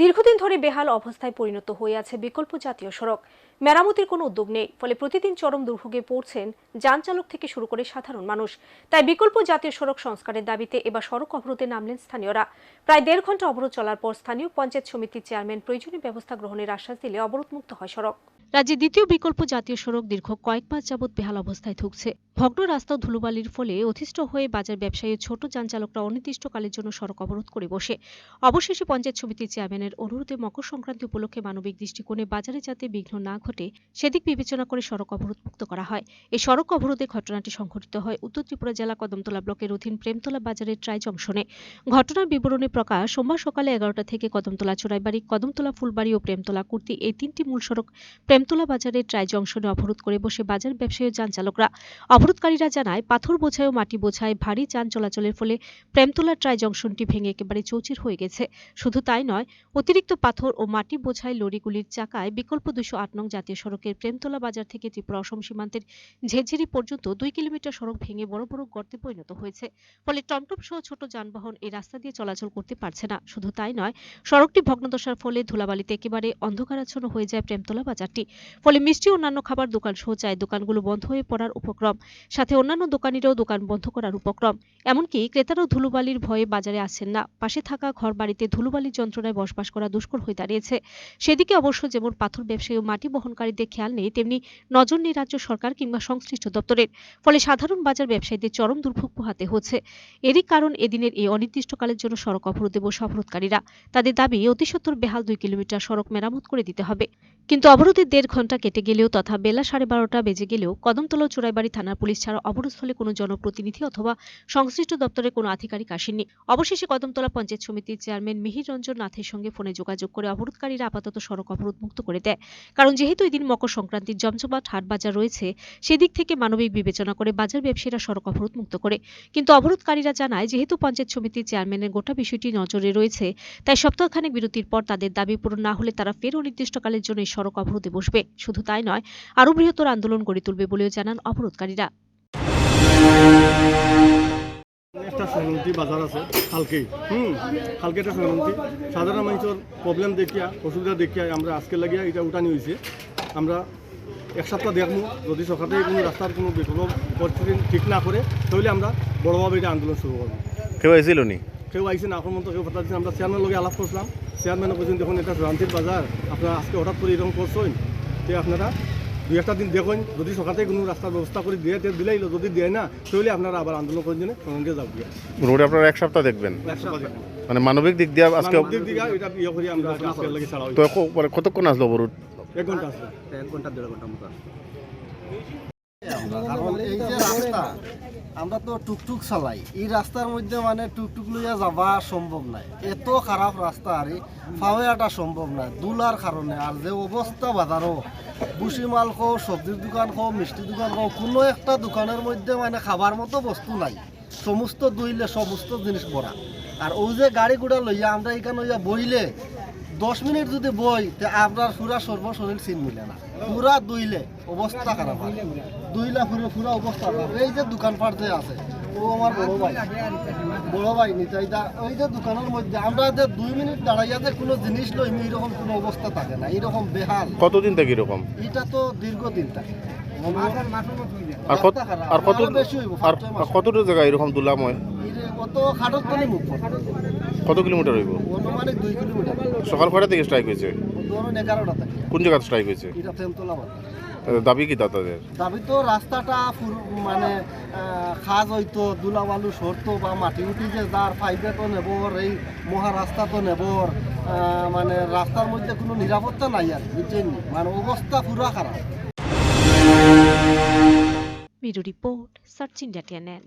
দীর্ঘদিন ধরে বেহাল অবস্থায় পরিণত হয়ে আছে বিকল্প জাতীয় সড়ক। মেরামতির কোনো উদ্যোগ নেই, ফলে প্রতিদিন চরম দুর্ভোগে পড়ছেন যান চালক থেকে শুরু করে সাধারণ মানুষ। তাই বিকল্প জাতীয় সড়ক সংস্কারের দাবিতে এবার সড়ক অবরোধে নামলেন স্থানীয়রা। প্রায় দেড় ঘণ্টা অবরোধ চলার পর স্থানীয় পঞ্চায়েত সমিতির চেয়ারম্যান প্রয়োজনীয় ব্যবস্থা গ্রহণের আশ্বাস দিলে অবরোধমুক্ত হয় সড়ক। রাজ্যে দ্বিতীয় বিকল্প জাতীয় সড়ক দীর্ঘ কয়েক মাস যাবৎ বেহাল অবস্থায় থুকছে ভগ্ন রাস্তা ধুলোবালির ফলে অতিষ্ঠ হয়ে বাজার ব্যবসায়ী ছোট যান চালকরা অনির্দিষ্টকালের জন্য সড়ক অবরোধ করে বসে। অবশেষে পঞ্চায়েত সমিতির চেয়ারম্যানের অনুরোধে মকর সংক্রান্তি উপলক্ষে মানবিক দৃষ্টিকোণে বাজারে যাতে বিঘ্ন না ঘটে, সেদিক বিবেচনা করে সড়ক অবরোধ মুক্ত করা হয়। এই সড়ক অবরোধে ঘটনাটি সংঘটিত হয় উত্তর ত্রিপুরা জেলা কদমতলা ব্লকের অধীন প্রেমতলা বাজারের ট্রাই জংশনে ঘটনার বিবরণী প্রকাশ সোমবার সকালে এগারোটা থেকে কদমতলা চোরাইবাড়ি, কদমতলা ফুলবাড়ি ও প্রেমতলা কুর্তি এই তিনটি মূল সড়ক প্রেমতলা বাজারের ট্রাই জংশনে অবরোধ করে বসে বাজার ব্যবসায়ী যান চালকরা। অবরোধকারীরা জানায়, পাথর বোঝায় ও মাটি বোঝায় ভারী যান চলাচলের ফলে প্রেমতলা ট্রাই জংশনটি ভেঙে একেবারে চৌচির হয়ে গেছে। শুধু তাই নয়, অতিরিক্ত পাথর ও মাটি বোঝাই লরিগুলির চাকায় বিকল্প দুশো আট নং জাতীয় সড়কের প্রেমতলা বাজার থেকে ত্রিপুরা অসম সীমান্তের ঝেঝিরি পর্যন্ত দুই কিলোমিটার সড়ক ভেঙে বড় বড় গর্তে পরিণত হয়েছে। ফলে টমটম সহ ছোট যানবাহন এই রাস্তা দিয়ে চলাচল করতে পারছে না। শুধু তাই নয়, সড়কটি ভগ্নদশার ফলে ধুলাবালিতে একেবারে অন্ধকারাচ্ছন্ন হয়ে যায় প্রেমতলা বাজারটি। ফলে মিষ্টি অন্যান্য খাবার দোকান সহ চায়ের দোকানগুলো বন্ধ হয়ে পড়ার উপক্রম। সাথে অন্যান্য দোকানিরাও দোকান বন্ধ করার উপক্রম। এমনকি ক্রেতারাও ধুলোবালির ভয়ে বাজারে আসছেন না। পাশে থাকা ঘর বাড়িতে ধুলোবালির যন্ত্রণায় বসবাস করা দুষ্কর হয়ে দাঁড়িয়েছে। সেদিকে অবশ্য যেমন পাথর ব্যবসায়ী ও মাটি বহনকারীদের খেয়াল নেই, তেমনি নজর নেই রাজ্য সরকার কিংবা সংশ্লিষ্ট দপ্তরের। ফলে সাধারণ বাজার ব্যবসায়ীদের চরম দুর্ভোগ পোহাতে হচ্ছে। এরই কারণ এদিনের এই অনির্দিষ্টকালের জন্য সড়ক অবরোধে বসে অবরোধকারীরা। তাদের দাবি, অতি সত্বর বেহাল দুই কিলোমিটার সড়ক মেরামত করে দিতে হবে। কিন্তু অবরোধের দেড় ঘণ্টা কেটে গেলেও তথা বেলা সাড়ে বারোটা বেজে গেলেও কদমতলা চোরাইবাড়ি থানার পুলিশ ছাড়া অবরোধস্থলে কোনো জনপ্রতিনিধি অথবা সংশ্লিষ্ট দপ্তরের কোনো আধিকারিক আসেননি। অবশেষে কদমতলা পঞ্চায়েত সমিতির চেয়ারম্যান মিহির রঞ্জন নাথের সঙ্গে ফোনে যোগাযোগ করে অবরোধকারীরা আপাতত সড়ক অবরোধ মুক্ত করে দেয়। কারণ যেহেতু এদিন মকর সংক্রান্তির জমজমাট হাট বাজার রয়েছে, সেদিক থেকে মানবিক বিবেচনা করে বাজার ব্যবসায়ীরা সড়ক অবরোধ মুক্ত করে। কিন্তু অবরোধকারীরা জানায়, যেহেতু পঞ্চায়েত সমিতির চেয়ারম্যানের গোটা বিষয়টি নজরে রয়েছে, তাই সপ্তাহখানেক বিরতির পর তাদের দাবি পূরণ না হলে তারা ফের অনির্দিষ্টকালের জন্য সড়ক অবরোধে বসবে। শুধু তাই নয় আরও বৃহত্তর আন্দোলন গড়ে তুলবে বলেও জানান অবরোধকারীরা। একটা সংহতি বাজার আছে হালকেই হুম হালকে একটা সংহতি। সাধারণ মানুষের প্রবলেম দেখিয়া অসুবিধা দেখিয়া আমরা আজকে লাগিয়া এটা উঠানি হয়েছে আমরা এক সপ্তাহ দেখব যদি সরকারে কোনো রাস্তার কোনো বিকল্প পরিস্থিতি ঠিক না করে তাহলে আমরা বড়োভাবে এটা আন্দোলন শুরু করব। কেউ এসেছিল নি? কেউ আইসে না মতো কেউ কথা দিচ্ছেন আমরা চেয়ারম্যান লগে আলাপ করছিলাম। চেয়ারম্যানে বলছেন দেখুন এটা রান্তির বাজার। আপনারা আজকে হঠাৎ করে এরকম করছেন? যে আপনারা দুই একটা দিন দেখুন যদি সকালে থেকে কোনো রাস্তার ব্যবস্থা করে দিয়ে দিয়ে দিলেই যদি দেয় না তাহলে আপনারা আবার আন্দোলন করেন জন্য সঙ্গে যাব রোড আপনারা এক সপ্তাহ দেখবেন। মানে মানবিক দিক দিয়ে আজকে মানে দিক দিকে এটা ইয়ে করি আমরা আজকে লাগি ছাড়া তো মানে কতক্ষণ আসলো রোড এক ঘণ্টা আসলো। এক ঘণ্টা দেড় ঘণ্টা মতো আমরা তো টুকটুক চালাই। এই রাস্তার মধ্যে মানে টুকটুক লইয়া যাবা সম্ভব নাই। এত খারাপ রাস্তা, আর ফাওয়ে আটা সম্ভব নাই, দুলার কারণে। আর যে অবস্থা বাজারও বুসি মাল খো সবজির দোকান খো মিষ্টি দোকান খো কোনো একটা দোকানের মধ্যে মানে খাবার মতো বস্তু নাই। সমস্ত দুইলে সমস্ত জিনিস ভরা। আর ওই যে গাড়ি ঘোড়া লইয়া আমরা এখানে লইয়া বইলে দশ মিনিট যদি বই তে আপনার পুরা সর্বশরীর চিন মিলে না। পুরা দুইলে অবস্থা খারাপ হয়। দুইলা পুরো পুরা অবস্থা খারাপ এই যে দোকানপাট যে আছে ও আমার বড় ভাই। বড় ভাই নিতাইদা ওই যে দোকানের মধ্যে আমরা যে দুই মিনিট দাঁড়াইয়া যে কোনো জিনিস লই এইরকম কোনো অবস্থা থাকে না। এইরকম বেহাল। কতদিন থেকে এরকম? এটা তো দীর্ঘদিন থাকে। আর কত জায়গা এরকম দুলাময়? এই যে কত খাটত মুখ কত কিলোমিটার হইব? অনুমানিক দুই কিলোমিটার। সকাল কয়টা থেকে স্ট্রাইক হয়েছে? ধরুন এগারোটা থাকে। কোন জায়গায় স্ট্রাইক হয়েছে? এটা তেমতলা বাজার। দাবি কি তা তাদের দাবি তো রাস্তাটা মানে খাজ হইতো দুলাবালু সরতো বা মাটি উঠি যে যার ফাইবে তো নেবর এই মহা রাস্তা তো নেবর মানে রাস্তার মধ্যে কোনো নিরাপত্তা নাই আর বুঝছেন মানে অবস্থা পুরো খারাপ। Bureau report search India TNN